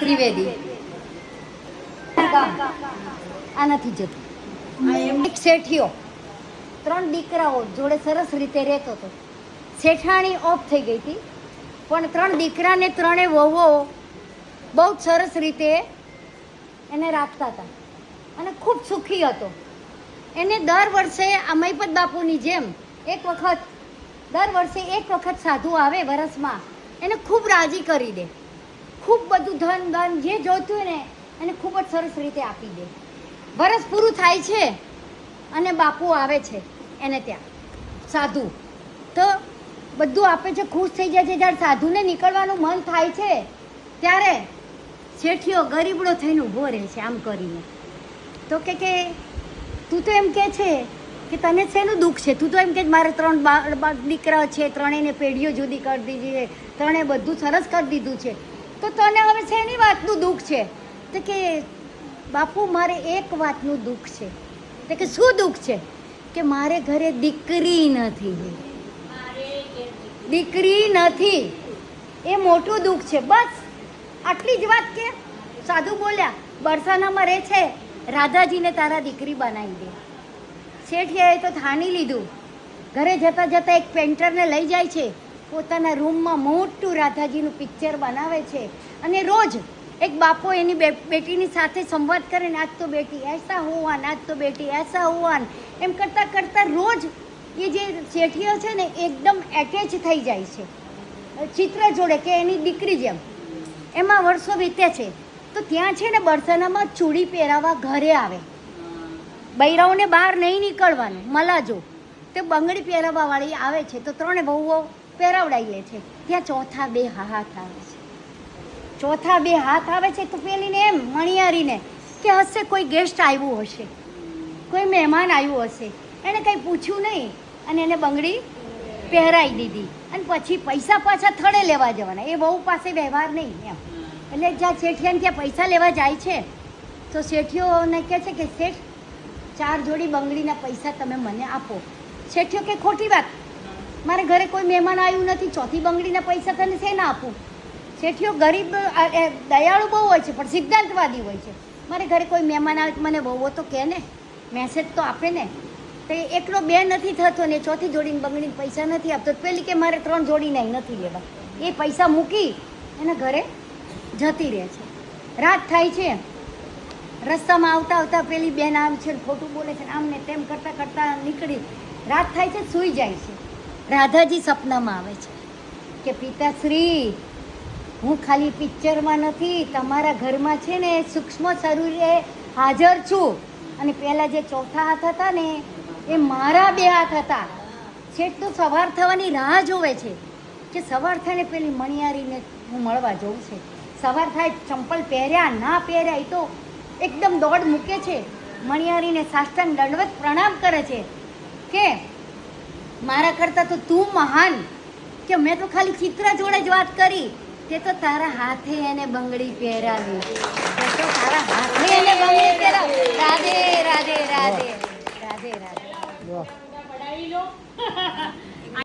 ત્રિવેદી. આ નથી જતું. એક શેઠિયો ત્રણ દીકરાઓ જોડે સરસ રીતે રહેતો હતો. શેઠાણી ઓફ થઈ ગઈ હતી પણ ત્રણ દીકરાને ત્રણે વહુઓ બહુ જ સરસ રીતે એને રાખતા હતા. અને ખૂબ સુખી હતો. એને દર વર્ષે આ મહીપત બાપુની જેમ એક વખત દર વર્ષે એક વખત સાધુ આવે વરસમાં એને ખૂબ રાજી કરી દે. ખૂબ બધું ધન ધન જે જોતું ને, એને ખૂબ જ સરસ રીતે આપી દે. વરસ પૂરું થાય છે અને બાપુ આવે છે એને ત્યાં. સાધુ. તો બધું આપે છે, ખુશ થઈ જાય છે. જ્યારે સાધુને નીકળવાનું મન થાય છે, ત્યારે શેઠિયો ગરીબડો થઈને ઊભો રહે છે આમ કરીને. તો કે કે, તું તો એમ કે છે કે તને શેનું દુઃખ છે? તું તો એમ કે મારે ત્રણ દીકરા છે, ત્રણેયને પેઢીઓ જુદી કરી દીધી છે ત્રણે બધું સરસ કરી દીધું છે. તો તને હવે શેની વાતનું દુઃખ છે? તો કે, બાપુ, મારે એક વાતનું દુઃખ છે. તો કે, શું દુઃખ છે? કે, મારે ઘરે દીકરી નથી. દીકરી નથી. એ મોટું દુઃખ છે. બસ, આટલી જ વાત કે, સાધુ બોલ્યા, બરસાનામાં રહે છે. રાધાજીને તારા દીકરી બનાવી દે. શેઠિયાએ તો થાની લીધું. ઘરે જતાં જતાં એક પેન્ટરને લઈ જાય છે. પોતાના રૂમમાં મોટું રાધાજીનું પિક્ચર બનાવે છે. અને રોજ એક બાપો એની બેટીની સાથે સંવાદ કરે ને, આજ તો બેટી એસા હોવાન, આજ તો બેટી એસા હોવાન. એમ કરતાં કરતાં રોજ એ જે શેઠિયો છે ને, એકદમ એટેચ થઈ જાય છે. ચિત્ર જોડે કે એની દીકરી જેમ. એમાં વર્ષો વીતે છે. તો ત્યાં છે ને, બરસાનામાં ચૂડી પહેરાવા ઘરે આવે. બૈરાઓને બહાર નહીં નીકળવાનું, મલાજો. તે બંગડી પહેરાવાવાળી આવે છે. તો ત્રણે વહુઓ પહેરાવડાવી લે છે. ત્યાં ચોથા બે હાથ આવે છે. ચોથા બે હાથ આવે છે તો પેલીને એમ મણિયારીને કે હશે કોઈ ગેસ્ટ આવ્યું હશે. કોઈ મહેમાન આવ્યું હશે. એણે કંઈ પૂછ્યું નહીં. અને એને બંગડી પહેરાવી દીધી. અને પછી પૈસા પાછા થડે લેવા જવાના. એ બહુ પાસે વ્યવહાર નહીં એમ. એટલે જ્યાં શેઠિયાને ત્યાં પૈસા લેવા જાય છે, તો શેઠિયોને કહે છે કે, શેઠ, ચાર જોડી બંગડીના પૈસા તમે મને આપો. શેઠિયો કે, ખોટી વાત. મારે ઘરે કોઈ મહેમાન આવ્યું નથી, ચોથી બંગડીના પૈસા તને શેના આપું? શેઠિયો ગરીબ દયાળુ બહુ હોય છે, પણ સિદ્ધાંતવાદી હોય છે. મારે ઘરે કોઈ મહેમાન આવે તો મને બહુ તો કહે ને મેસેજ તો આપે ને. તો એકલો બે નથી થતો ને ચોથી જોડીને બંગડીને પૈસા નથી આપતો. પેલી કે મારે ત્રણ જોડી નહીં, નથી લેવા. એ પૈસા મૂકી એના ઘરે જતી રહે છે. રાત થાય છે. રસ્તામાં આવતા આવતા પેલી બેન આમ છે ખોટું બોલે છે આમ ને તેમ કરતાં કરતાં નીકળી. રાત થાય છે, સૂઈ જાય છે. રાધાજી સપનામાં આવે છે કે, પિતાશ્રી, હું ખાલી પિક્ચરમાં નથી, તમારા ઘરમાં છે ને સૂક્ષ્મ શરીરે હાજર છું. અને પહેલાં જે ચોથા હાથ હતા ને, એ મારા બે હાથ હતા. છેક તો સવાર થવાની રાહ જોવે છે કે, સવાર થાય ને પેલી મણિયારીને હું મળવા જઉં છે. સવાર થાય, ચંપલ પહેર્યા, ના પહેર્યા એ તો એકદમ દોડ મૂકે છે. મણિયારીને સાષ્ટાંગ દંડવત પ્રણામ કરે છે કે મારા કરતાં તો તું મહાન. કે મેં તો ખાલી ચિત્ર જોડે જ વાત કરી. તે તો તારા હાથે એને બંગડી પહેરાવી. તે તો તારા હાથે એને બંગડી પહેરાવી. રાધે રાધે રાધે. રાધે રાધે.